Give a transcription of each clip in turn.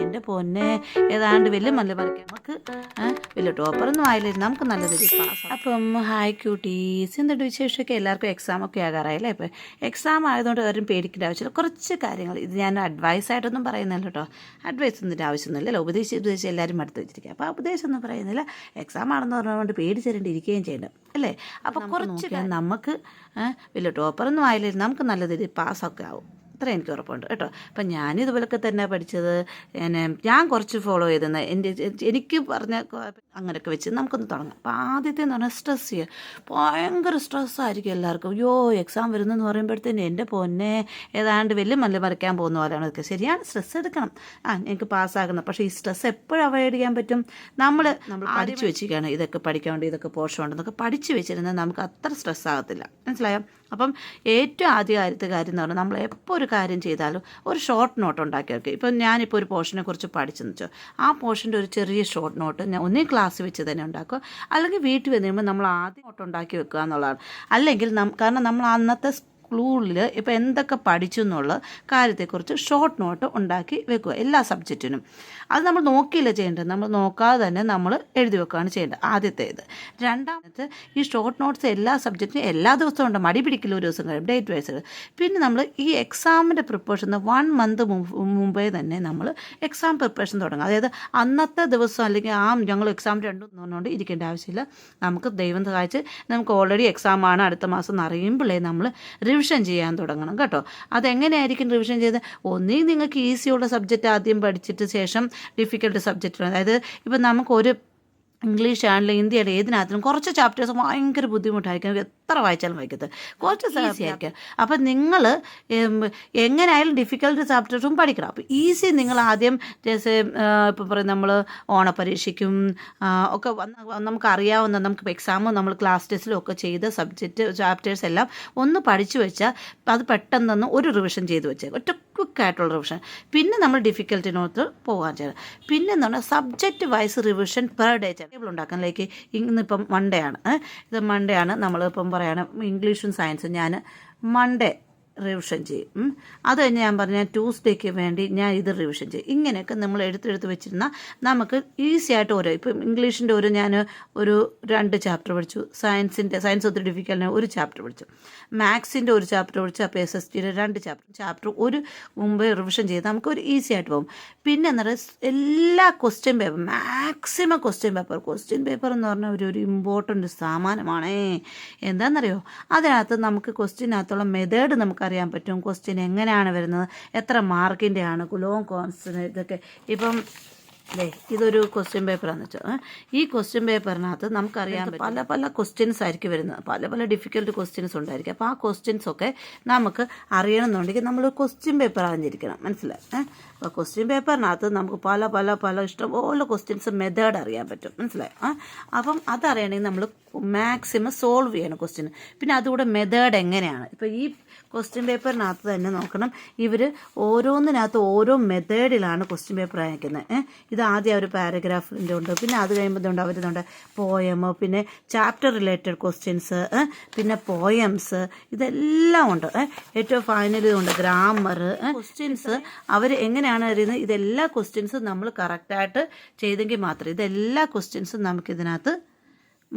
എന്റെ പൊന്നെ. ഏതാണ്ട് വലിയ നല്ല പറിക്കാം. നമുക്ക് വലിയ ടോപ്പറൊന്നും ആയില്ലായിരുന്നു നമുക്ക് നല്ല രീതിയിൽ പാസ് അപ്പം ഹായ് ക്യൂട്ടീസ് എന്തുണ്ട് വിശേഷമൊക്കെ? എല്ലാവർക്കും എക്സാം ഒക്കെ ആകാറായില്ലേ? ഇപ്പം എക്സാം ആയതുകൊണ്ട് ആരും പേടിക്കേണ്ട ആവശ്യമില്ല. കുറച്ച് കാര്യങ്ങൾ. ഇത് ഞാൻ അഡ്വൈസ് ആയിട്ടൊന്നും പറയുന്നില്ല കേട്ടോ. അഡ്വൈസ് ഒന്നും ആവശ്യമൊന്നുമില്ല ഉപദേശിച്ച് ഉപദേശിച്ച് എല്ലാവരും അടുത്ത് വെച്ചിരിക്കുക. അപ്പോൾ ഉപദേശം ഒന്നും പറയുന്നില്ല. എക്സാം ആണെന്ന് പറഞ്ഞുകൊണ്ട് പേടിച്ചിരണ്ടിരിക്കുകയും ചെയ്യേണ്ട. അല്ലേ? അപ്പോൾ കുറച്ച് നമുക്ക് വലിയ ടോപ്പറൊന്നും ആയില്ലായിരുന്നു നമുക്ക് നല്ല രീതിയിൽ പാസ്സൊക്കെ ആവും. അത്ര എനിക്ക് ഉറപ്പുണ്ട് കേട്ടോ. അപ്പം ഞാനിതുപോലൊക്കെ തന്നെ പഠിച്ചത്. എന്നെ ഞാൻ കുറച്ച് ഫോളോ ചെയ്തെന്ന് എന്റെ എനിക്ക് പറഞ്ഞ അങ്ങനെയൊക്കെ വെച്ച് നമുക്കൊന്ന് തുടങ്ങാം. അപ്പം ആദ്യത്തെ എന്ന് പറഞ്ഞാൽ സ്ട്രെസ് ചെയ്യുക ഭയങ്കര സ്ട്രെസ്സായിരിക്കും എല്ലാവർക്കും. അയ്യോ എക്സാം വരുന്നെന്ന് പറയുമ്പോഴത്തേന് എന്റെ പൊന്നെ ഏതാണ്ട് വലിയ മല്ല മറിക്കാൻ പോകുന്ന പോലെയാണ് ഇതൊക്കെ. ശരിയാണ് സ്ട്രെസ് എടുക്കണം. ആ എനിക്ക് പാസ്സാകുന്നത് പക്ഷേ ഈ സ്ട്രെസ് എപ്പോഴും അവോയ്ഡ് ചെയ്യാൻ പറ്റും. നമ്മൾ നമ്മൾ പഠിച്ചു വെച്ചിരിക്കുകയാണ്. ഇതൊക്കെ പഠിക്കാണ്ട് ഇതൊക്കെ പോഷമുണ്ട് എന്നൊക്കെ പഠിച്ചു വെച്ചിരുന്നാൽ നമുക്ക് അത്ര സ്ട്രെസ് ആകത്തില്ല. മനസ്സിലായോ? അപ്പം ഏറ്റവും ആദ്യ കാര്യത്തെ കാര്യം എന്ന് പറഞ്ഞാൽ നമ്മൾ എപ്പോൾ ഒരു കാര്യം ചെയ്താലും ഒരു ഷോർട്ട് നോട്ട് ഉണ്ടാക്കി വെക്കുക ഇപ്പം ഞാനിപ്പോൾ ഒരു പോർഷനെ കുറിച്ച് പഠിച്ചെന്ന് വെച്ചോ. ആ പോർഷന്റെ ഒരു ചെറിയ ഷോർട്ട് നോട്ട് ഞാൻ ഒന്നേ ക്ലാസ് വെച്ച് തന്നെ ഉണ്ടാക്കുക അല്ലെങ്കിൽ വീട്ടിൽ കഴിയുമ്പോൾ നമ്മൾ ആദ്യം നോട്ട് ഉണ്ടാക്കി വെക്കുക എന്നുള്ളതാണ്. അല്ലെങ്കിൽ കാരണം നമ്മൾ അന്നത്തെ സ്കൂളിൽ ഇപ്പോൾ എന്തൊക്കെ പഠിച്ചു എന്നുള്ള കാര്യത്തെക്കുറിച്ച് ഷോർട്ട് നോട്ട് ഉണ്ടാക്കി വെക്കുക എല്ലാ സബ്ജക്റ്റിനും അത് നമ്മൾ നോക്കിയില്ല ചെയ്യേണ്ടത്. നമ്മൾ നോക്കാതെ തന്നെ നമ്മൾ എഴുതി വെക്കുകയാണ് ചെയ്യേണ്ടത്. ആദ്യത്തേത്. രണ്ടാമത്തെ ഈ ഷോർട്ട് നോട്ട്സ് എല്ലാ സബ്ജക്റ്റിനും എല്ലാ ദിവസവും ഉണ്ട്. മടി പിടിക്കില്ല ഒരു ദിവസം കഴിയും. ഡേറ്റ് വൈസ് പിന്നെ നമ്മൾ ഈ എക്സാമിന്റെ പ്രിപ്പറേഷൻ വൺ മന്ത് മുമ്പേ തന്നെ നമ്മൾ എക്സാം പ്രിപ്പറേഷൻ തുടങ്ങും അതായത് അന്നത്തെ ദിവസം അല്ലെങ്കിൽ ആ ഞങ്ങൾ എക്സാം രണ്ടും പറഞ്ഞുകൊണ്ട് ഇരിക്കേണ്ട ആവശ്യമില്ല. നമുക്ക് ദൈവം സഹായിച്ച് നമുക്ക് ഓൾറെഡി എക്സാം ആണ് അടുത്ത മാസം എന്ന് അറിയുമ്പോഴേ നമ്മൾ റിവിഷൻ ചെയ്യാൻ തുടങ്ങണം കേട്ടോ. അതെങ്ങനെയായിരിക്കും റിവിഷൻ ചെയ്ത്? ഒന്നീ നിങ്ങൾക്ക് ഈസിയുള്ള സബ്ജക്റ്റ് ആദ്യം പഠിച്ചിട്ട് ശേഷം ഡിഫിക്കൽട്ട് സബ്ജക്റ്റ് അതായത് ഇപ്പം നമുക്കൊരു ഇംഗ്ലീഷ് ആണെങ്കിലും ഹിന്ദി ആണെങ്കിലും ഏതിനകത്തിനും കുറച്ച് ചാപ്റ്റേഴ്സ് ഭയങ്കര ബുദ്ധിമുട്ടായിരിക്കും. എത്ര വായിച്ചാലും വായിക്കത്ത് കുറച്ച് ഈസി ആയിരിക്കും. അപ്പം നിങ്ങൾ എങ്ങനെയായാലും ഡിഫിക്കൽട്ട് ചാപ്റ്റേഴ്സും പഠിക്കണം. അപ്പോൾ ഈസി നിങ്ങൾ ആദ്യം ജേസെ ഇപ്പം പറയും നമ്മൾ ഓണപരീക്ഷയ്ക്കും ഒക്കെ വന്ന് നമുക്ക് അറിയാവുന്ന നമുക്ക് എക്സാമും നമ്മൾ ക്ലാസ് ടെസ്റ്റിലും ഒക്കെ ചെയ്ത സബ്ജക്റ്റ് ചാപ്റ്റേഴ്സ് എല്ലാം ഒന്ന് പഠിച്ചു വെച്ചാൽ അത് പെട്ടെന്നൊന്ന് ഒരു റിവിഷൻ ചെയ്ത് വെച്ചേക്കും. ഒറ്റ ക്വിക്കായിട്ടുള്ള റിവിഷൻ പിന്നെ നമ്മൾ ഡിഫിക്കൽട്ടിനോട്ട് പോകാൻ ചെയ്യണം പിന്നെ എന്ന് പറഞ്ഞാൽ subject wise revision per day table ഉണ്ടാക്കാൻ ലൈക്ക് ഇന്നിപ്പം മൺഡേ ആണ്. ഇത് മൺഡേ ആണ്. നമ്മളിപ്പം പറയണം ഇംഗ്ലീഷും സയൻസും ഞാൻ മൺഡേ റിവിഷൻ ചെയ്യും. അത് കഴിഞ്ഞ് ഞാൻ പറഞ്ഞ ട്യൂസ്ഡേക്ക് വേണ്ടി ഞാൻ ഇത് റിവിഷൻ ചെയ്യും. ഇങ്ങനെയൊക്കെ നമ്മൾ എടുത്തെടുത്ത് വെച്ചിരുന്ന നമുക്ക് ഈസി ആയിട്ട് ഓരോ ഇപ്പം ഇംഗ്ലീഷിന്റെ ഒരു ഞാൻ ഒരു രണ്ട് ചാപ്റ്റർ പഠിച്ചു. സയൻസിന്റെ സയൻസ് ഒത്തിരി ഡിഫിക്കൽറ്റിന് ഒരു ചാപ്റ്റർ പഠിച്ചു. മാത്സിന്റെ ഒരു ചാപ്റ്റർ പഠിച്ചു. അപ്പോൾ എസ് എസ് ടിയുടെ രണ്ട് ചാപ്റ്റർ ചാപ്റ്റർ ഒരു മുമ്പേ റിവിഷൻ ചെയ്ത് നമുക്ക് ഒരു ഈസി ആയിട്ട് പോകും. പിന്നെ എന്ന് പറയുക എല്ലാ question paper maximum question paper question paper എന്ന് പറഞ്ഞാൽ ഒരു ഒരു ഇമ്പോർട്ടന്റ് സാമാനമാണേ. എന്താണെന്നറിയോ? അതിനകത്ത് നമുക്ക് ക്വസ്റ്റ്യനകത്തുള്ള മെത്തേഡ് നമുക്കറിയാൻ പറ്റും ക്വസ്റ്റ്യൻ എങ്ങനെയാണ് വരുന്നത്? എത്ര മാർക്കിന്റെ ആണ് ലോങ് കോൺസ്റ്റൻ ഇതൊക്കെ? ഇപ്പം അല്ലേ ഇതൊരു ക്വസ്റ്റ്യൻ പേപ്പറാന്ന് വെച്ചാൽ ഈ ക്വസ്റ്റ്യൻ പേപ്പറിനകത്ത് നമുക്കറിയാൻ പറ്റും പല പല ക്വസ്റ്റ്യൻസ് ആയിരിക്കും വരുന്നത്. പല പല ഡിഫിക്കൽട്ട് ക്വസ്റ്റ്യൻസ് ഉണ്ടായിരിക്കും. അപ്പോൾ ആ ക്വസ്റ്റ്യൻസ് ഒക്കെ നമുക്ക് അറിയണമെന്നുണ്ടെങ്കിൽ നമ്മൾ ക്വസ്റ്റ്യൻ പേപ്പർ അറിഞ്ഞിരിക്കണം. മനസ്സിലായി? അപ്പോൾ ക്വസ്റ്റ്യൻ പേപ്പറിനകത്ത് നമുക്ക് പല പല പല ഇഷ്ടംപോലെ ക്വസ്റ്റ്യൻസ് മെത്തേഡ് അറിയാൻ പറ്റും. മനസ്സിലായി? അപ്പം അതറിയണമെങ്കിൽ നമ്മൾ മാക്സിമം സോൾവ് ചെയ്യണം ക്വസ്റ്റ്യൻ പിന്നെ അതുകൂടെ മെത്തേഡ് എങ്ങനെയാണ്? ഇപ്പോൾ ഈ ക്വസ്റ്റ്യൻ പേപ്പറിനകത്ത് തന്നെ നോക്കണം. ഇവർ ഓരോന്നിനകത്ത് ഓരോ മെത്തേഡിലാണ് ക്വസ്റ്റ്യൻ പേപ്പർ അയക്കുന്നത്. ഏഹ് ഇത് ആദ്യം ഒരു പാരഗ്രാഫിന്റെ ഉണ്ട്. പിന്നെ അത് കഴിയുമ്പോൾ ഉണ്ട് അവരിതുണ്ട് പോയമോ പിന്നെ ചാപ്റ്റർ റിലേറ്റഡ് ക്വസ്റ്റ്യൻസ് പിന്നെ പോയംസ് ഇതെല്ലാം ഉണ്ട്. ഏറ്റവും ഫൈനൽ ഇതുണ്ട് ഗ്രാമർ ക്വസ്റ്റ്യൻസ് അവർ എങ്ങനെയാണ് അറിയുന്നത്? ഇതെല്ലാ ക്വസ്റ്റ്യൻസും നമ്മൾ കറക്റ്റായിട്ട് ചെയ്തെങ്കിൽ മാത്രമേ ഇതെല്ലാ ക്വസ്റ്റ്യൻസും നമുക്കിതിനകത്ത്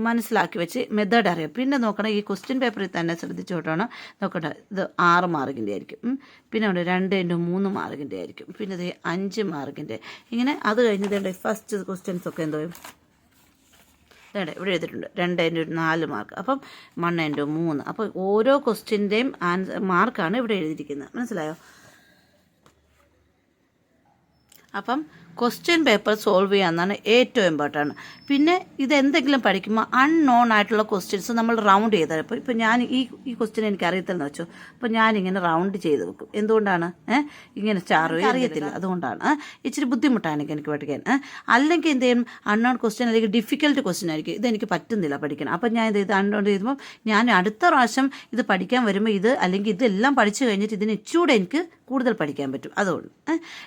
മനസ്സിലാക്കി വെച്ച് മെത്തേഡ് അറിയാം. പിന്നെ നോക്കണം ഈ ക്വസ്റ്റ്യൻ പേപ്പറിൽ തന്നെ ശ്രദ്ധിച്ചോട്ടാണ് നോക്കട്ടെ ഇത് ആറ് മാർക്കിന്റെ ആയിരിക്കും. പിന്നെ ഉണ്ട് രണ്ട് ഇന്റു മൂന്ന് മാർക്കിന്റെ ആയിരിക്കും. പിന്നെ ഇത് അഞ്ച് മാർക്കിന്റെ ഇങ്ങനെ അത് കഴിഞ്ഞത് ഫസ്റ്റ് ക്വസ്റ്റ്യൻസ് ഒക്കെ എന്തോ ഇവിടെ എഴുതിയിട്ടുണ്ട് രണ്ട് ഇന്റു നാല് മാർക്ക് അപ്പം വൺ ഇന്റു മൂന്ന്. അപ്പോൾ ഓരോ ക്വസ്റ്റ്യന്റെയും ആൻസർ മാർക്കാണ് ഇവിടെ എഴുതിയിരിക്കുന്നത്. മനസ്സിലായോ? അപ്പം ക്വസ്റ്റ്യൻ പേപ്പർ സോൾവ് ചെയ്യാമെന്നാണ് ഏറ്റവും ഇമ്പോർട്ടന്റ് പിന്നെ ഇതെന്തെങ്കിലും പഠിക്കുമ്പോൾ അൺനോൺ ആയിട്ടുള്ള ക്വസ്റ്റ്യൻസ് നമ്മൾ റൗണ്ട് ചെയ്താൽ അപ്പോൾ ഇപ്പോൾ ഞാൻ ഈ ഈ ക്വസ്റ്റ്യൻ എനിക്ക് അറിയത്തില്ലെന്ന് വെച്ചു. അപ്പോൾ ഞാനിങ്ങനെ റൗണ്ട് ചെയ്ത് വെക്കും. എന്തുകൊണ്ടാണ്? ഇങ്ങനെ സ്റ്റാർ അറിയത്തില്ല. അതുകൊണ്ടാണ്. ഇച്ചിരി ബുദ്ധിമുട്ടാണ് എനിക്ക് എനിക്ക് പഠിക്കാൻ. അല്ലെങ്കിൽ എന്ത് ചെയ്യും അൺനോൺ ക്വസ്റ്റ്യൻ അല്ലെങ്കിൽ ഡിഫിക്കൽട്ട് ക്വസ്റ്റ്യൻ ആയിരിക്കും. ഇതെനിക്ക് പറ്റുന്നില്ല പഠിക്കണം അപ്പം ഞാൻ ഇത് ഇത് അൺനോൺ ചെയ്യുമ്പോൾ ഞാൻ അടുത്ത പ്രാവശ്യം ഇത് പഠിക്കാൻ വരുമ്പോൾ ഇത് അല്ലെങ്കിൽ ഇതെല്ലാം പഠിച്ചു കഴിഞ്ഞിട്ട് ഇതിന് ഇച്ചൂടെ എനിക്ക് കൂടുതൽ പഠിക്കാൻ പറ്റും. അതുകൊണ്ട്.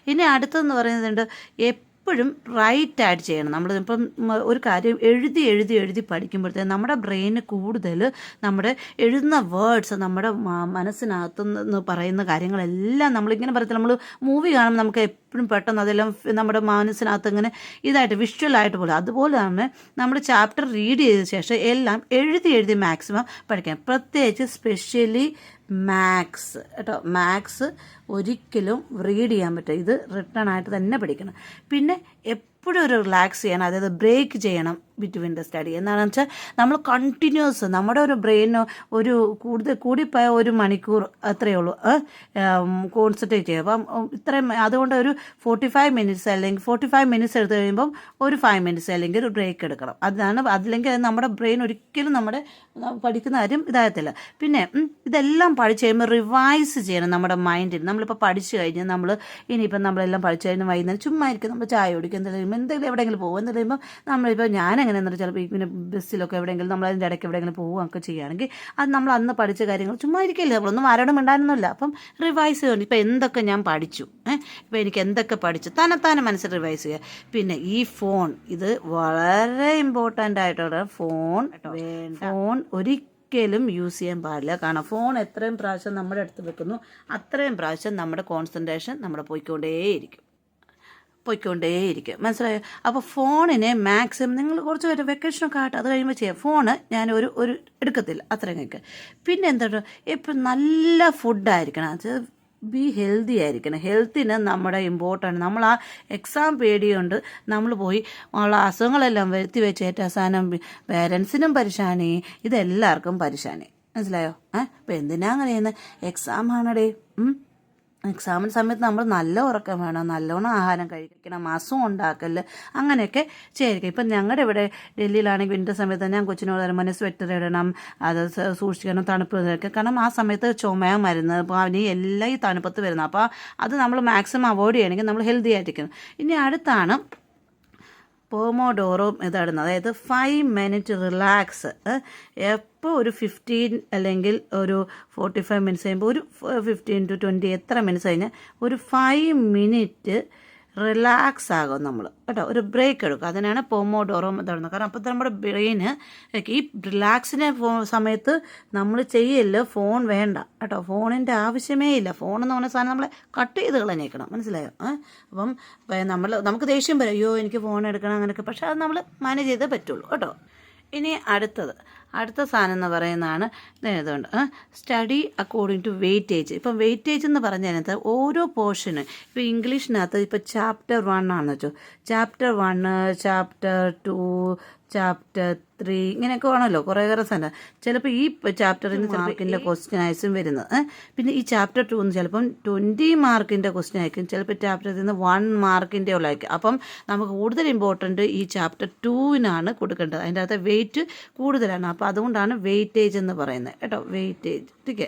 ഇനി അടുത്തെന്ന് പറയുന്നുണ്ട് എപ്പോഴും റൈറ്റ് ആയിട്ട് ചെയ്യണം. നമ്മൾ ഇപ്പം ഒരു കാര്യം എഴുതി എഴുതി എഴുതി പഠിക്കുമ്പോഴത്തേക്ക് നമ്മുടെ ബ്രെയിന് കൂടുതൽ നമ്മുടെ എഴുതുന്ന വേർഡ്സ് നമ്മുടെ മനസ്സിനകത്തു നിന്ന് പറയുന്ന കാര്യങ്ങളെല്ലാം നമ്മളിങ്ങനെ പറയത്തില്ല. നമ്മൾ മൂവി കാണുമ്പോൾ നമുക്ക് എപ്പോഴും പെട്ടെന്ന് അതെല്ലാം നമ്മുടെ മനസ്സിനകത്ത് ഇങ്ങനെ ഇതായിട്ട് വിഷ്വലായിട്ട് പോലെ. അതുപോലെ തന്നെ നമ്മൾ ചാപ്റ്റർ റീഡ് ചെയ്ത ശേഷം എല്ലാം എഴുതി എഴുതി മാക്സിമം പഠിക്കാം പ്രത്യേകിച്ച് സ്പെഷ്യലി മാത്സ് കേട്ടോ മാത്സ് ഒരിക്കലും റീഡ് ചെയ്യാൻ പറ്റും ഇത് റിട്ടേൺ ആയിട്ട് തന്നെ പഠിക്കണം. പിന്നെ എപ്പോഴും ഒരു റിലാക്സ് ചെയ്യണം. അതായത് ബ്രേക്ക് ചെയ്യണം. ബിറ്റ്വീൻ ദ സ്റ്റഡി എന്താണെന്ന് വെച്ചാൽ നമ്മൾ കണ്ടിന്യൂസ് നമ്മുടെ ഒരു ബ്രെയിന് ഒരു കൂടുതൽ കൂടിപ്പോയ ഒരു മണിക്കൂർ അത്രയേ ഉള്ളൂ. കോൺസെൻട്രേറ്റ് ചെയ്യുക. അപ്പം ഇത്രയും അതുകൊണ്ട് ഒരു ഫോർട്ടി ഫൈവ് മിനിറ്റ്സ് അല്ലെങ്കിൽ ഫോർട്ടി ഫൈവ് മിനിറ്റ്സ് എടുത്ത് കഴിയുമ്പം ഒരു ഫൈവ് മിനിറ്റ്സ് അല്ലെങ്കിൽ ഒരു ബ്രേക്ക് എടുക്കണം. അതാണ് അതില്ലെങ്കിൽ നമ്മുടെ ബ്രെയിൻ ഒരിക്കലും നമ്മുടെ പഠിക്കുന്ന കാര്യം ഇതാകത്തില്ല. പിന്നെ ഇതെല്ലാം പഠിച്ചു കഴിയുമ്പോൾ റിവൈസ് ചെയ്യണം നമ്മുടെ മൈൻഡിൽ നമ്മളിപ്പോൾ പഠിച്ചു കഴിഞ്ഞാൽ നമ്മൾ ഇനിയിപ്പം നമ്മളെല്ലാം പഠിച്ചു കഴിഞ്ഞാൽ വൈകുന്നേരം ചുമ്മാ ഇരിക്കും. നമ്മൾ ചായ കുടിക്കും എന്തെങ്കിലും എന്തെങ്കിലും എവിടെയെങ്കിലും പോകും. എന്ന് പറയുമ്പോൾ നമ്മളിപ്പോൾ ഞാൻ എങ്ങനെ പറഞ്ഞാൽ ചിലപ്പോൾ പിന്നെ ബസ്സിലൊക്കെ എവിടെയെങ്കിലും നമ്മൾ അതിന്റെ ഇടയ്ക്ക് എവിടെയെങ്കിലും പോവുകയൊക്കെ ചെയ്യുകയാണെങ്കിൽ അത് നമ്മൾ അന്ന് പഠിച്ച കാര്യങ്ങൾ ചുമ്മാ ഇരിക്കില്ല നമ്മളൊന്നും ആരോടും മിണ്ടാനൊന്നുമില്ല. അപ്പം റിവൈസ് ചെയ്യണം ഇപ്പം എന്തൊക്കെ ഞാൻ പഠിച്ചു ഏഹ് ഇപ്പം എനിക്ക് എന്തൊക്കെ പഠിച്ചു തന്നെത്താനെ മനസ്സിൽ റിവൈസ് ചെയ്യുക പിന്നെ ഈ ഫോൺ ഇത് വളരെ ഇമ്പോർട്ടന്റ് ആയിട്ടുള്ള ഫോൺ ഫോൺ ഒരിക്കലും യൂസ് ചെയ്യാൻ പാടില്ല. കാരണം ഫോൺ എത്രയും പ്രാവശ്യം നമ്മുടെ അടുത്ത് വെക്കുന്നു അത്രയും പ്രാവശ്യം നമ്മുടെ കോൺസെൻട്രേഷൻ നമ്മുടെ പോയിക്കൊണ്ടേയിരിക്കും. പോയിക്കൊണ്ടേയിരിക്കും. മനസ്സിലായോ? അപ്പോൾ ഫോണിനെ മാക്സിമം നിങ്ങൾ കുറച്ച് പേര് വെക്കേഷനൊക്കെ ആയിട്ട് അത് കഴിയുമ്പോൾ ചെയ്യാം. ഫോണ് ഞാൻ ഒരു ഒരു എടുക്കത്തില്ല അത്രയും കഴിക്കുക പിന്നെ എന്താണ് എപ്പോഴും നല്ല ഫുഡായിരിക്കണം അത് ബി ഹെൽത്തി ആയിരിക്കണം. ഹെൽത്തിന് നമ്മുടെ ഇമ്പോർട്ടന്റ് നമ്മൾ ആ എക്സാം പേടിയുണ്ട് നമ്മൾ പോയി ഉള്ള അസുഖങ്ങളെല്ലാം വരുത്തി വെച്ച് ഏറ്റവും അവസാനം പേരൻസിനും പരിശാനി ഇതെല്ലാവർക്കും പരിശാനി മനസ്സിലായോ? ഏഹ് അപ്പം എന്തിനാ അങ്ങനെയെന്ന്? എക്സാം ആണടേ. എക്സാമിന് സമയത്ത് നമ്മൾ നല്ല ഉറക്കം വേണം നല്ലോണം ആഹാരം കഴിക്കണം അസുഖം ഉണ്ടാക്കൽ അങ്ങനെയൊക്കെ ചെയ്യായിരിക്കും. ഇപ്പം ഞങ്ങളുടെ ഇവിടെ ഡൽഹിയിലാണെങ്കിൽ വിന്റർ സമയത്ത് ഞാൻ കൊച്ചിനോട് മോനെ സ്വെറ്റർ ഇടണം അത് സൂക്ഷിക്കണം തണുപ്പ് ഇതൊക്കെ. കാരണം ആ സമയത്ത് ചുമ മരുന്ന് പനി എല്ലാം ഈ തണുപ്പത്ത് വരുന്നത് അപ്പോൾ അത് നമ്മൾ മാക്സിമം അവോയ്ഡ് ചെയ്യണമെങ്കിൽ നമ്മൾ ഹെൽത്തി ആയിട്ടിരിക്കണം ഇനി അടുത്താണ് പോമോഡോറോ ഇതാടുന്നത്. അതായത് ഫൈവ് മിനിറ്റ് റിലാക്സ് എപ്പോൾ ഒരു ഫിഫ്റ്റീൻ അല്ലെങ്കിൽ ഒരു ഫോർട്ടി ഫൈവ് മിനിറ്റ്സ് കഴിയുമ്പോൾ ഒരു ഫിഫ്റ്റീൻ ടു ട്വന്റി എത്ര മിനിറ്റ്സ് കഴിഞ്ഞാൽ ഒരു ഫൈവ് മിനിറ്റ് റിലാക്സ് ആകും നമ്മൾ കേട്ടോ? ഒരു ബ്രേക്ക് എടുക്കും. അതിനാണ് പോമോഡോറോ തുടങ്ങുന്നത് കാരണം അപ്പോൾ നമ്മുടെ ബ്രെയിന് ഈ റിലാക്സിന്റെ സമയത്ത് നമ്മൾ ചെയ്യല്ല ഫോൺ വേണ്ട. കേട്ടോ? ഫോണിന്റെ ആവശ്യമേ ഇല്ല. ഫോൺ എന്ന് പറഞ്ഞ സാധനം നമ്മളെ കട്ട് ചെയ്ത് കളഞ്ഞേക്കണം. മനസ്സിലായോ? അപ്പം നമ്മൾ നമുക്ക് ദേഷ്യം വരും. അയ്യോ എനിക്ക് ഫോൺ എടുക്കണം അങ്ങനെയൊക്കെ. പക്ഷേ അത് നമ്മൾ മാനേജ് ചെയ്തേ പറ്റുള്ളൂ. കേട്ടോ? ഇനി അടുത്തത്. അടുത്ത സാധനം എന്ന് പറയുന്നതാണ് ഇതുകൊണ്ട് സ്റ്റഡി അക്കോർഡിംഗ് ടു വെയിറ്റേജ് ഇപ്പം വെയിറ്റേജ് എന്ന് പറഞ്ഞതിനകത്ത് ഓരോ പോർഷന് ഇപ്പോൾ ഇംഗ്ലീഷിനകത്ത് ഇപ്പോൾ ചാപ്റ്റർ വൺ ആണെന്ന് വെച്ചോ. Chapter one chapter two chapter three ഇങ്ങനെയൊക്കെ വേണമല്ലോ കുറേ കുറെ സാധനം ചിലപ്പോൾ ഈ ചാപ്റ്ററിൽ നിന്ന് മാർക്കിന്റെ ക്വസ്റ്റ്യൻ ആയിരിക്കും വരുന്നത്. പിന്നെ ഈ ചാപ്റ്റർ ടു എന്ന് ചിലപ്പം ട്വന്റി മാർക്കിന്റെ ക്വസ്റ്റ്യൻ ആയിരിക്കും. ചിലപ്പോൾ ചാപ്റ്ററിൽ നിന്ന് വൺ മാർക്കിന്റെ ഉള്ളായിരിക്കും അപ്പം നമുക്ക് കൂടുതൽ ഇമ്പോർട്ടന്റ് ഈ ചാപ്റ്റർ ടുവിനാണ് കൊടുക്കേണ്ടത്. അതിന്റെ അകത്ത് വെയിറ്റ് കൂടുതലാണ്. അപ്പോൾ അതുകൊണ്ടാണ് വെയിറ്റേജ് എന്ന് പറയുന്നത്. കേട്ടോ വെയിറ്റേജ് ഓക്കെ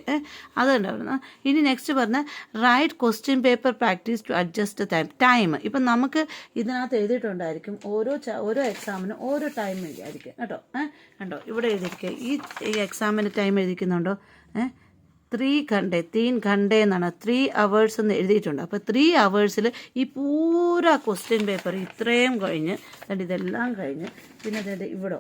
അതുകൊണ്ടാണ് ഇനി നെക്സ്റ്റ് പറഞ്ഞ right question paper practice to adjust time time ഇപ്പം നമുക്ക് ഇതിനകത്ത് എഴുതിയിട്ടുണ്ടായിരിക്കും ഓരോ ഓരോ എക്സാമിനും ഓരോ ടൈം എഴുതിയായിരിക്കും കേട്ടോ? ഏഹ് കണ്ടോ? ഇവിടെ എഴുതിയിരിക്കുക. ഈ എക്സാമിന് ടൈം എഴുതിക്കുന്നുണ്ടോ ഏഹ് ത്രീ ഖണ്ഡേ തീൻ ഖണ്ഡേ എന്നാണ്. ത്രീ അവേഴ്സ് എന്ന് എഴുതിയിട്ടുണ്ട്. അപ്പോൾ ത്രീ അവേഴ്സിൽ ഈ പൂര ക്വസ്റ്റ്യൻ പേപ്പർ ഇത്രയും കഴിഞ്ഞ് ദാണ്ട് ഇതെല്ലാം കഴിഞ്ഞ് പിന്നെ അതായത് ഇവിടെ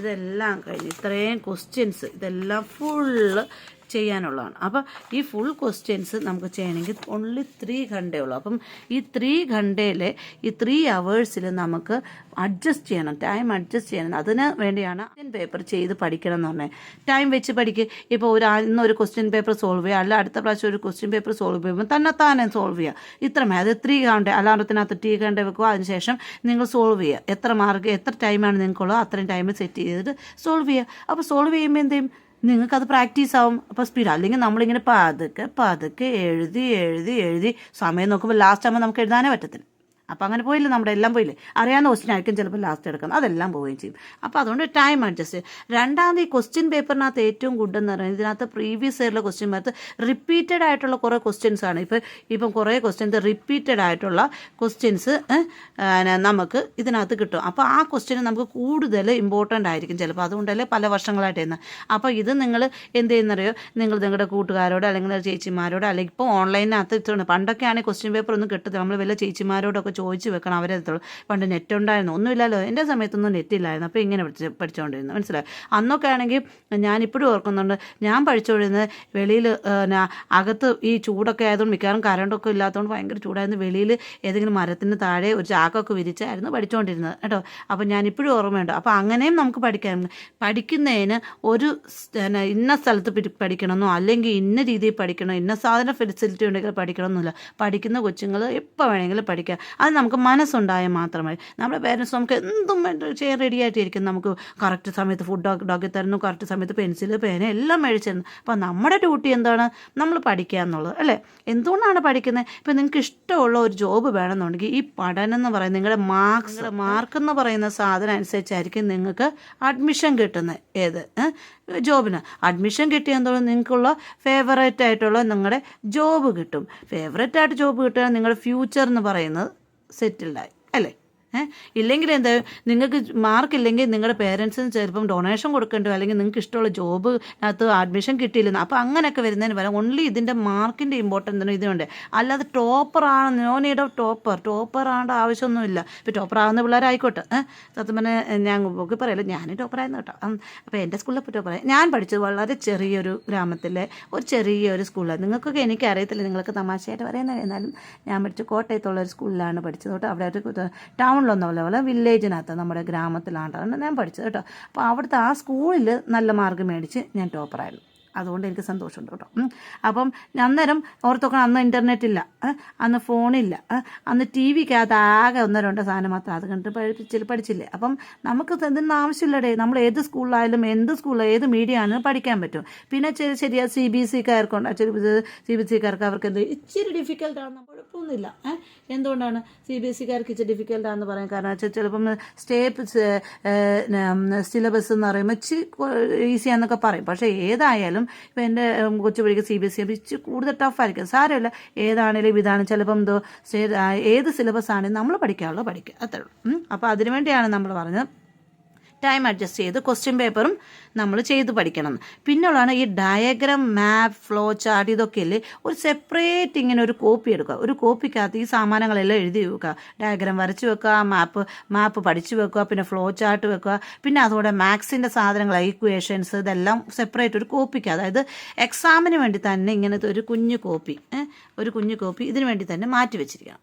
ഇതെല്ലാം കഴിഞ്ഞ് ഇത്രയും ക്വസ്റ്റ്യൻസ് ഇതെല്ലാം ഫുള്ള് ചെയ്യാനുള്ളതാണ്. അപ്പോൾ ഈ ഫുൾ ക്വസ്റ്റ്യൻസ് നമുക്ക് ചെയ്യണമെങ്കിൽ ഓൺലി ത്രീ ഘണ്ടേ ഉള്ളൂ. അപ്പം ഈ ത്രീ ഘണ്ടയിലെ ഈ ത്രീ അവേഴ്സിൽ നമുക്ക് അഡ്ജസ്റ്റ് ചെയ്യണം. ടൈം അഡ്ജസ്റ്റ് ചെയ്യണം. അതിന് വേണ്ടിയാണ് ക്വസ്റ്റ്യൻ പേപ്പർ ചെയ്ത് പഠിക്കണം എന്ന് പറഞ്ഞത്. ടൈം വെച്ച് പഠിക്കുക ഇപ്പോൾ ഒരു ഇന്നൊരു ക്വസ്റ്റ്യൻ പേപ്പർ സോൾവ് ചെയ്യുക അല്ല അടുത്ത പ്രാവശ്യം ഒരു ക്വസ്റ്റ്യൻ പേപ്പർ സോൾവ് ചെയ്യുമ്പോൾ തന്നെ താനെ സോൾവ് ചെയ്യുക ഇത്രമേ അത് ത്രീ ഘണ്ട അലാറത്തിനകത്ത് ടീ ഘണ്ട വെക്കുക അതിനുശേഷം നിങ്ങൾ സോൾവ് ചെയ്യുക എത്ര മാർക്ക് എത്ര ടൈമാണ് നിങ്ങൾക്കുള്ളത്? അത്രയും ടൈം സെറ്റ് ചെയ്തിട്ട് സോൾവ് ചെയ്യുക അപ്പോൾ സോൾവ് ചെയ്യുമ്പോൾ എന്ത് ചെയ്യും? നിങ്ങൾക്കത് പ്രാക്ടീസ് ആവും. അപ്പോൾ സ്പീഡ് അല്ലെങ്കിൽ നമ്മളിങ്ങനെ പതുക്കെ പതുക്കെ എഴുതി എഴുതി എഴുതി സമയം നോക്കുമ്പോൾ ലാസ്റ്റ് ആകുമ്പോൾ നമുക്ക് എഴുതാനേ പറ്റത്തില്ല. അപ്പോൾ അങ്ങനെ പോയില്ലേ നമ്മുടെ എല്ലാം പോയില്ലേ? അറിയാവുന്ന ക്വസ്റ്റ്യൻ ആയിരിക്കും ചിലപ്പോൾ ലാസ്റ്റ് എടുക്കുന്നത്. അതെല്ലാം പോവുകയും ചെയ്യും. അപ്പോൾ അതുകൊണ്ട് ടൈം അഡ്ജസ്റ്റ് രണ്ടാമത് ഈ ക്വസ്റ്റ്യൻ പേപ്പറിനകത്ത് ഏറ്റവും ഗുഡ് എന്ന് പറയുന്നത് ഇതിനകത്ത് പ്രീവിയസ് ഇയറിലെ ക്വസ്റ്റ്യൻ പേർത്ത് റിപ്പീറ്റഡ് ആയിട്ടുള്ള കുറേ ക്വസ്റ്റ്യൻസ് ആണ്. ഇപ്പോൾ ഇപ്പം കുറേ ക്വസ്റ്റ്യൻസ് റിപ്പീറ്റഡ് ആയിട്ടുള്ള ക്വസ്റ്റ്യൻസ് നമുക്ക് ഇതിനകത്ത് കിട്ടും. അപ്പോൾ ആ ക്വസ്റ്റ്യൻ നമുക്ക് കൂടുതൽ ഇമ്പോർട്ടന്റ് ആയിരിക്കും ചിലപ്പോൾ അതുകൊണ്ടല്ലേ പല വർഷങ്ങളായിട്ട് ചെയ്യുന്നത്. അപ്പോൾ ഇത് നിങ്ങൾ എന്ത് ചെയ്യുന്നറിയോ? നിങ്ങൾ നിങ്ങളുടെ കൂട്ടുകാരോട് അല്ലെങ്കിൽ ചേച്ചിമാരോട് അല്ലെങ്കിൽ ഇപ്പോൾ ഓൺലൈനകത്ത് ഇട്ടുണ്ട് പണ്ടൊക്കെ ആണെങ്കിൽ ക്വസ്റ്റ്യൻ പേപ്പർ ഒന്നും കിട്ടത്തില്ല. നമ്മൾ വല്ല ചേച്ചിമാരോടൊക്കെ ചോദിച്ച് വെക്കണം അവരെ എത്തുള്ളൂ പണ്ട് നെറ്റ് ഉണ്ടായിരുന്നു ഒന്നുമില്ലല്ലോ എന്റെ സമയത്തൊന്നും നെറ്റ് ഇല്ലായിരുന്നു അപ്പോൾ ഇങ്ങനെ പഠിച്ച് പഠിച്ചുകൊണ്ടിരുന്നു മനസ്സിലായി? അന്നൊക്കെ ആണെങ്കിൽ ഞാനിപ്പോഴും ഓർക്കുന്നുണ്ട് ഞാൻ പഠിച്ചുകൊണ്ടിരുന്നത് വെളിയിൽ അകത്ത് ഈ ചൂടൊക്കെ ആയതുകൊണ്ട് മിക്കവാറും കറണ്ടൊക്കെ ഇല്ലാത്തതുകൊണ്ട് ഭയങ്കര ചൂടായിരുന്നു വെളിയിൽ ഏതെങ്കിലും മരത്തിന് താഴെ ഒരു ചാക്കൊക്കെ വിരിച്ചായിരുന്നു പഠിച്ചുകൊണ്ടിരുന്നത് കേട്ടോ? അപ്പോൾ ഞാൻ ഇപ്പോഴും ഓർമ്മയുണ്ട് അപ്പോൾ അങ്ങനെയും നമുക്ക് പഠിക്കാൻ പഠിക്കുന്നതിന് ഒരു ഇന്ന സ്ഥലത്ത് പഠിക്കണമെന്നോ അല്ലെങ്കിൽ ഇന്ന രീതിയിൽ പഠിക്കണം ഇന്ന സാധന ഫെസിലിറ്റി ഉണ്ടെങ്കിൽ പഠിക്കണമെന്നില്ല. പഠിക്കുന്ന കൊച്ചുങ്ങൾ എപ്പോൾ വേണമെങ്കിലും പഠിക്കാം. അത് നമുക്ക് മനസ്സുണ്ടായാൽ മാത്രമേ. നമ്മുടെ പേരൻസ് നമുക്ക് എന്തും വേണ്ട ചെയ്യാൻ റെഡി ആയിട്ടിരിക്കും. നമുക്ക് കറക്റ്റ് സമയത്ത് ഫുഡ് ഉണ്ടാക്കി തരുന്നു കറക്റ്റ് സമയത്ത് പെൻസിൽ പേന എല്ലാം മേടിച്ചു തരുന്നു. അപ്പോൾ നമ്മുടെ ഡ്യൂട്ടി എന്താണ്? നമ്മൾ പഠിക്കുക എന്നുള്ളത് അല്ലേ? എന്തുകൊണ്ടാണ് പഠിക്കുന്നത് ഇപ്പം നിങ്ങൾക്ക് ഇഷ്ടമുള്ള ഒരു ജോബ് വേണമെന്നുണ്ടെങ്കിൽ ഈ പഠനം എന്ന് പറയുന്നത് നിങ്ങളുടെ മാർക്സ് മാർക്ക് എന്ന് പറയുന്ന സാധനം അനുസരിച്ചായിരിക്കും നിങ്ങൾക്ക് അഡ്മിഷൻ കിട്ടുന്നത് ഏത്? ജോബിന്. അഡ്മിഷൻ കിട്ടിയെന്തോളം നിങ്ങൾക്കുള്ള ഫേവറേറ്റ് ആയിട്ടുള്ള നിങ്ങളുടെ ജോബ് കിട്ടും. ഫേവറേറ്റ് ആയിട്ട് ജോബ് കിട്ടുക നിങ്ങളുടെ ഫ്യൂച്ചർ എന്ന് പറയുന്നത് സെറ്റിൽഡായി അല്ലേ? ഇല്ലെങ്കിൽ എന്താ? നിങ്ങൾക്ക് മാർക്കില്ലെങ്കിൽ നിങ്ങളുടെ പേരൻസിന് ചിലപ്പം ഡൊണേഷൻ കൊടുക്കേണ്ടി വരും. അല്ലെങ്കിൽ നിങ്ങൾക്ക് ഇഷ്ടമുള്ള ജോബ് അകത്ത് അഡ്മിഷൻ കിട്ടിയില്ലെന്ന്. അപ്പോൾ അങ്ങനെയൊക്കെ വരുന്നതിന് പകരം ഓൺലി ഇതിന്റെ മാർക്കിന്റെ ഇമ്പോർട്ടൻസ് ഇതുണ്ട്. അല്ലാതെ ടോപ്പർ ആണ്. No need of topper topper ആവേണ്ട ആവശ്യമൊന്നുമില്ല. ഇപ്പോൾ ടോപ്പർ ആവുന്ന പിള്ളേരായിക്കോട്ടെ. സത്യം പറഞ്ഞാൽ ഞാൻ നോക്കി പറയല്ലോ ഞാൻ ടോപ്പറായിരുന്നു കേട്ടോ. അപ്പോൾ എന്റെ ഇപ്പോൾ ടോപ്പറായി ഞാൻ പഠിച്ചത് വളരെ ചെറിയൊരു ഗ്രാമത്തിലെ ഒരു ചെറിയൊരു സ്കൂളിലാണ് നിങ്ങൾക്കൊക്കെ എനിക്കറിയത്തില്ല നിങ്ങൾക്ക് തമാശയായിട്ട് പറയുന്നത് എന്നാലും ഞാൻ പഠിച്ച കോട്ടയത്തുള്ള ഒരു സ്കൂളിലാണ് പഠിച്ചത് കേട്ടോ. അവിടെ ഒരു ടൗണിലൊന്നും പോലെ വില്ലേജിനകത്ത് നമ്മുടെ ഗ്രാമത്തിലാണ് ഞാൻ പഠിച്ചത് കേട്ടോ. അപ്പോൾ അവിടുത്തെ ആ സ്കൂളിൽ നല്ല മാർക്ക് മേടിച്ച് ഞാൻ ടോപ്പറായിരുന്നു അതുകൊണ്ട് എനിക്ക് സന്തോഷമുണ്ട് കേട്ടോ. അപ്പം അന്നേരം ഓർത്തൊക്കെ അന്ന് ഇന്റർനെറ്റ് ഇല്ല. അന്ന് ഫോണില്ല? അന്ന് ടി വിക്കകത്ത് ആകെ ഒന്നോ രണ്ടോ സാധനം മാത്രം. അത് കണ്ടിട്ട് പഠിച്ചില്ല പഠിച്ചില്ലേ? അപ്പം നമുക്ക് ഇതിന് ആവശ്യമില്ലടേ. നമ്മൾ ഏത് സ്കൂളിലായാലും എന്ത് സ്കൂളിലും ഏത് മീഡിയ ആണെങ്കിലും പഠിക്കാൻ പറ്റും. പിന്നെ ചെറിയ സി ബി എസ് സിക്കാർക്കുണ്ട് സി ബി എസ് സിക്കാർക്ക് അവർക്ക് എന്ത് ഇച്ചിരി ഡിഫിക്കൽട്ട് ആണെന്ന് കുഴപ്പമൊന്നുമില്ല. എന്തുകൊണ്ടാണ് സി ബി എസ് സിക്കാർക്ക് ഇച്ചിരി ഡിഫിക്കൽട്ട് ആണെന്ന് പറയാൻ കാരണം വെച്ചാൽ ചിലപ്പം സ്റ്റേപ്പ് സിലബസ് എന്ന് പറയുമ്പോൾ ഇച്ചിരി ഈസി ആണെന്നൊക്കെ പറയും. പക്ഷേ ഏതായാലും ഇപ്പം എന്റെ കൊച്ചു പഠിക്കുന്ന സി ബി എസ് സി ഇച്ചിരി കൂടുതൽ ടഫായിരിക്കും സാരമില്ല. ഏതാണേലും ഇതാണ് ചിലപ്പം എന്തോ ഏത് സിലബസ് ആണെങ്കിലും നമ്മൾ പഠിക്കാനുള്ളത് പഠിക്കുക അത്രേ ഉള്ളൂ. അപ്പോൾ അതിനുവേണ്ടിയാണ് നമ്മൾ പറഞ്ഞത്. ടൈം അഡ്ജസ്റ്റ് ചെയ്ത് ക്വസ്റ്റ്യൻ പേപ്പറും നമ്മൾ ചെയ്ത് പഠിക്കണം. പിന്നുള്ളതാണ് ഈ ഡയഗ്രാം മാപ്പ് ഫ്ലോ ചാർട്ട് ഇതൊക്കെ അല്ലേ ഒരു സെപ്പറേറ്റ് ഇങ്ങനെ ഒരു കോപ്പി എടുക്കുക. ഒരു കോപ്പിക്കകത്ത് ഈ സാമാനങ്ങളെല്ലാം എഴുതി വെക്കുക. ഡയഗ്രാം വരച്ച് വെക്കുക മാപ്പ് മാപ്പ് പഠിച്ചു വെക്കുക പിന്നെ ഫ്ലോ ചാർട്ട് വെക്കുക. പിന്നെ അതുകൂടെ മാത്സിന്റെ സാധനങ്ങൾ ഈക്വേഷൻസ് ഇതെല്ലാം സെപ്പറേറ്റ് ഒരു കോപ്പിക്ക് അതായത് എക്സാമിന് വേണ്ടി തന്നെ ഇങ്ങനത്തെ ഒരു കുഞ്ഞു കോപ്പി ഒരു കുഞ്ഞു കോപ്പി ഇതിനു വേണ്ടി തന്നെ മാറ്റി വെച്ചിരിക്കണം.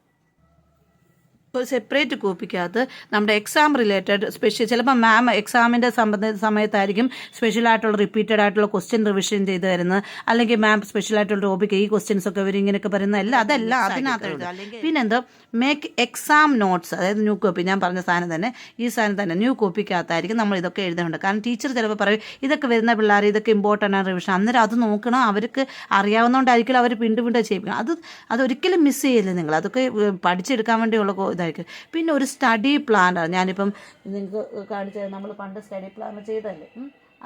സെപ്പറേറ്റ് കോപ്പിക്കകത്ത് നമ്മുടെ എക്സാം റിലേറ്റഡ് സ്പെഷ്യൽ ചിലപ്പോൾ മാം എക്സാമിന്റെ സംബന്ധ സമയത്തായിരിക്കും സ്പെഷ്യൽ ആയിട്ടുള്ള റിപ്പീറ്റഡ് ആയിട്ടുള്ള ക്വസ്റ്റ്യൻ റിവിഷൻ ചെയ്ത് തരുന്നത്. അല്ലെങ്കിൽ മാം സ്പെഷ്യൽ ആയിട്ടുള്ള ടോപ്പിക്ക് ഈ ക്വസ്റ്റ്യൻസ് ഒക്കെ വരും ഇങ്ങനെയൊക്കെ പറയുന്ന എല്ലാം അതല്ല അതിനകത്ത് എഴുതുക പിന്നെന്തോ മേക്ക് എക്സാം നോട്ട്സ് അതായത് ന്യൂ കോപ്പി ഞാൻ പറഞ്ഞ സാധനം തന്നെ ഈ സാധനം തന്നെ ന്യൂ കോപ്പിക്കകത്തായിരിക്കും നമ്മൾ ഇതൊക്കെ എഴുതുന്നുണ്ട്. കാരണം ടീച്ചർ ചിലപ്പോൾ പറയും ഇതൊക്കെ വരുന്ന പിള്ളേർ ഇതൊക്കെ ഇമ്പോർട്ടന്റ് ആണ് റിവിഷൻ അന്നേരം അത് നോക്കണം അവർക്ക് അറിയാവുന്നതുകൊണ്ടായിരിക്കും അവർ വീണ്ടും വീണ്ടും ചെയ്യിപ്പിക്കണം. അത് അതൊരിക്കലും മിസ് ചെയ്യില്ല നിങ്ങൾ? അതൊക്കെ പഠിച്ചെടുക്കാൻ വേണ്ടിയുള്ള കോ- ഇതായിരിക്കും. പിന്നെ ഒരു സ്റ്റഡി പ്ലാനർ ഞാനിപ്പം നിങ്ങൾക്ക് കാണിച്ചത് നമ്മൾ പണ്ട് സ്റ്റഡി പ്ലാൻ ചെയ്തല്ലേ.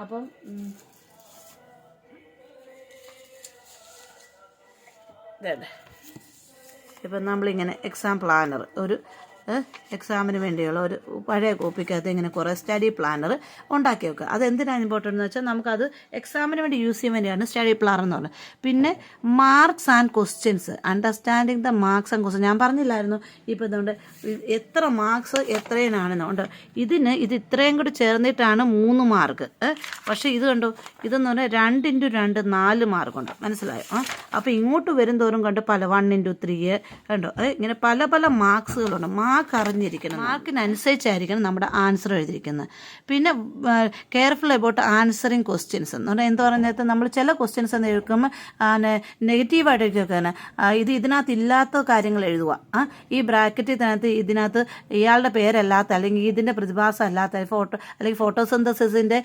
അപ്പം. ഇപ്പം നമ്മളിങ്ങനെ എക്സാം പ്ലാനർ ഒരു എക്സാമിന് വേണ്ടിയുള്ള ഒരു പഴയ കോപ്പിക്കകത്ത് ഇങ്ങനെ കുറേ സ്റ്റഡി പ്ലാനർ ഉണ്ടാക്കി വെക്കുക. അത് എന്തിനാണ് ഇമ്പോർട്ടന്റ് എന്ന് വെച്ചാൽ നമുക്കത് എക്സാമിന് വേണ്ടി യൂസ് ചെയ്യാൻ വേണ്ടിയാണ് സ്റ്റഡി പ്ലാനർ എന്ന് പറയുന്നത് പിന്നെ marks and questions understanding the marks and question ഞാൻ പറഞ്ഞില്ലായിരുന്നു. ഇപ്പം ഇതുകൊണ്ട് എത്ര മാർക്സ് എത്രയിനാണെന്നുണ്ട് ഇതിന് ഇത് ഇത്രയും കൂടി ചേർന്നിട്ടാണ് മൂന്ന് മാർക്ക് പക്ഷേ ഇത് കണ്ടോ? ഇതെന്ന് പറഞ്ഞാൽ രണ്ട് ഇന്റു രണ്ട് നാല് മാർക്കുണ്ട് മനസ്സിലായോ? ആ അപ്പോൾ ഇങ്ങോട്ട് വരും തോറും കണ്ട് പല വൺ ഇന്റു ത്രീ കണ്ടോ? ഇങ്ങനെ പല പല മാർക്സുകളുണ്ട് മാർക്ക് അറിഞ്ഞിരിക്കണം മാർക്കിനനുസരിച്ചായിരിക്കണം നമ്മുടെ ആൻസർ എഴുതിയിരിക്കുന്നത്. പിന്നെ കെയർഫുൾ അബൌട്ട് ആൻസറിങ് ക്വസ്റ്റ്യൻസ് എന്ന് പറഞ്ഞാൽ എന്ത് പറഞ്ഞാൽ നമ്മൾ ചില ക്വസ്റ്റ്യൻസ് എന്ന് എഴുതുമ്പോൾ നെഗറ്റീവായിട്ട് വെക്കാൻ ഇത് ഇതിനകത്ത് ഇല്ലാത്ത കാര്യങ്ങൾ എഴുതുക. ഈ ബ്രാക്കറ്റിനകത്ത് ഇതിനകത്ത് ഇയാളുടെ പേരല്ലാത്ത അല്ലെങ്കിൽ ഇതിന്റെ പ്രതിഭാസം അല്ലാത്ത ഫോട്ടോ അല്ലെങ്കിൽ ഫോട്ടോസിന്തസിന്റെ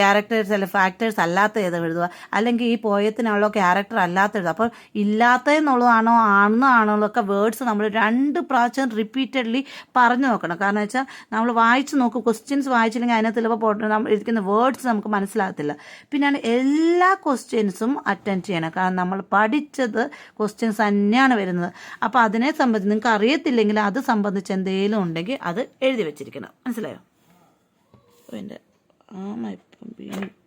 ക്യാരക്ടേഴ്സ് അല്ലെങ്കിൽ ഫാക്ടേഴ്സ് അല്ലാത്ത ഏത് എഴുതുക. അല്ലെങ്കിൽ ഈ പോയത്തിനുള്ള ക്യാരക്ടർ അല്ലാത്ത എഴുതുക. അപ്പോൾ ഇല്ലാത്തതെന്നുള്ളതാണോ ആണെന്നാണോ ഒക്കെ വേർഡ്സ് നമ്മൾ രണ്ട് പ്രാവശ്യം റിപ്പീറ്റഡ്ലി പറഞ്ഞു നോക്കണം. കാരണം വെച്ചാൽ നമ്മൾ വായിച്ച് നോക്കും ക്വസ്റ്റ്യൻസ് വായിച്ചില്ലെങ്കിൽ അതിനകത്ത് ചിലപ്പോൾ ഇരിക്കുന്ന വേർഡ്സ് നമുക്ക് മനസ്സിലാകത്തില്ല. പിന്നെയാണ് എല്ലാ ക്വസ്റ്റ്യൻസും അറ്റൻഡ് ചെയ്യണം. കാരണം നമ്മൾ പഠിച്ചത് ക്വസ്റ്റ്യൻസ് തന്നെയാണ് വരുന്നത്. അപ്പോൾ അതിനെ സംബന്ധിച്ച് നിങ്ങൾക്ക് അറിയത്തില്ലെങ്കിൽ അത് സംബന്ധിച്ച് എന്തെങ്കിലും ഉണ്ടെങ്കിൽ അത് എഴുതി വെച്ചിരിക്കണം. മനസ്സിലായോ? എന്റെ മൈപ്പം ഇപ്പം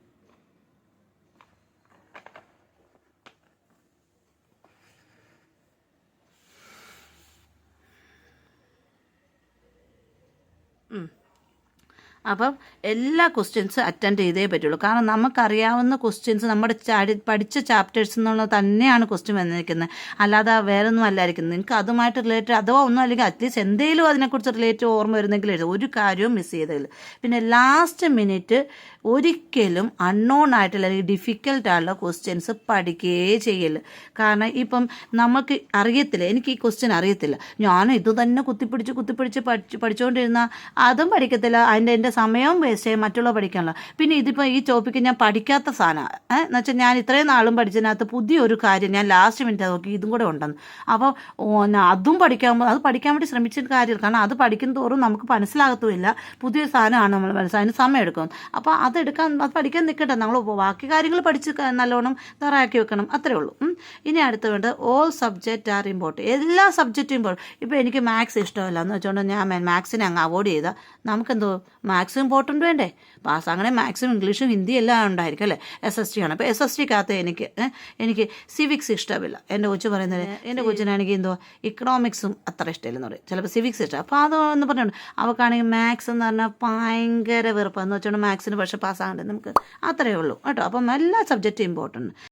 അപ്പം എല്ലാ ക്വസ്റ്റ്യൻസ് അറ്റൻഡ് ചെയ്തേ പറ്റുള്ളൂ. കാരണം നമുക്കറിയാവുന്ന ക്വസ്റ്റ്യൻസ് നമ്മുടെ പഠിച്ച ചാപ്റ്റേഴ്സ് എന്നുള്ളത് തന്നെയാണ് ക്വസ്റ്റ്യൻ വന്നിരിക്കുന്നത്. അല്ലാതെ വേറെ ഒന്നും അല്ലായിരിക്കുന്നത്. നിങ്ങൾക്ക് അതുമായിട്ട് റിലേറ്റഡ് അഥവാ ഒന്നും അല്ലെങ്കിൽ അറ്റ്ലീസ്റ്റ് എന്തെങ്കിലും അതിനെക്കുറിച്ച് റിലേറ്റഡ് ഓർമ്മ വരുന്നെങ്കിൽ എഴുതും. ഒരു കാര്യവും മിസ് ചെയ്തതില്ല പിന്നെ ലാസ്റ്റ് മിനിറ്റ് ഒരിക്കലും അൺനോൺ ആയിട്ടുള്ള അല്ലെങ്കിൽ ഡിഫിക്കൽട്ടായിട്ടുള്ള ക്വസ്റ്റ്യൻസ് പഠിക്കുകയേ ചെയ്യൽ. കാരണം ഇപ്പം നമുക്ക് അറിയത്തില്ല എനിക്ക് ഈ ക്വസ്റ്റ്യൻ അറിയത്തില്ല. ഞാൻ ഇത് തന്നെ കുത്തിപ്പിടിച്ച് കുത്തിപ്പിടിച്ച് പഠിച്ച് പഠിച്ചുകൊണ്ടിരുന്ന അതും പഠിക്കത്തില്ല. അതിന്റെ എന്റെ സമയവും വേസ്റ്റ് ചെയ്യും മറ്റുള്ള പഠിക്കാനുള്ള. പിന്നെ ഇതിപ്പോൾ ഈ ടോപ്പിക്ക് ഞാൻ പഠിക്കാത്ത സാധനമാണ് എന്ന് വെച്ചാൽ ഞാൻ ഇത്രയും നാളും പഠിച്ചതിനകത്ത് പുതിയൊരു കാര്യം ഞാൻ ലാസ്റ്റ് മിനിറ്റ് നോക്കി ഇതും കൂടെ ഉണ്ടെന്ന്. അപ്പോൾ അതും പഠിക്കാൻ അത് പഠിക്കാൻ വേണ്ടി ശ്രമിച്ചിട്ട് കാര്യമില്ല. കാരണം അത് പഠിക്കും തോറും നമുക്ക് മനസ്സിലാകത്തുമില്ല. പുതിയ സാധനമാണ് നമ്മൾ മനസ്സിലാക്കി അതിന് സമയം എടുക്കുന്നത് അപ്പോൾ അതെടുക്കാൻ അത് പഠിക്കാൻ നിൽക്കട്ടെ നമ്മൾ ബാക്കി കാര്യങ്ങൾ പഠിച്ച് നല്ലോണം തയ്യാറാക്കി വെക്കണം. അത്രേ ഉള്ളൂ. ഇനി അടുത്ത വേണ്ടത് ഓൾ സബ്ജക്റ്റ് ആർ ഇമ്പോർട്ടന്റ് എല്ലാ സബ്ജക്റ്റും ഇമ്പോർട്ടന്റ് ഇപ്പോൾ എനിക്ക് മാത്സ് ഇഷ്ടമല്ല. എന്ന് വെച്ചുകൊണ്ട് ഞാൻ മാത്സിനെ അങ്ങ് അവോയ്ഡ് ചെയ്താൽ നമുക്കെന്തോ മാത്സ് ഇമ്പോർട്ടന്റ് വേണ്ടേ? പാസ് അങ്ങനെ മാത്സും ഇംഗ്ലീഷും ഹിന്ദി എല്ലാം ഉണ്ടായിരിക്കും അല്ലേ? എസ് എസ് ടി ആണ് അപ്പോൾ എസ് എസ് ടിക്കകത്ത് എനിക്ക് എനിക്ക് സിവിക്സ് ഇഷ്ടമില്ല. എന്റെ കൊച്ചു പറയുന്നത് എന്റെ കൊച്ചിനാണെങ്കിൽ എന്തോ ഇക്കണോമിക്സും അത്ര ഇഷ്ടമില്ലെന്ന് പറയും. ചിലപ്പോൾ സിവിക്സ് ഇഷ്ടം. അപ്പോൾ അത് എന്ന് പറഞ്ഞുകൊണ്ട് അവൾക്കാണെങ്കിൽ മാത്സ് എന്ന് പറഞ്ഞാൽ ഭയങ്കര വെറുപ്പാന്ന് വെച്ചുകൊണ്ട് മാത്സിന് പക്ഷേ പാസ്സാകണ്ടേ നമുക്ക്? അത്രയേ ഉള്ളൂ കേട്ടോ. അപ്പം എല്ലാ സബ്ജക്റ്റും ഇമ്പോർട്ടന്റ്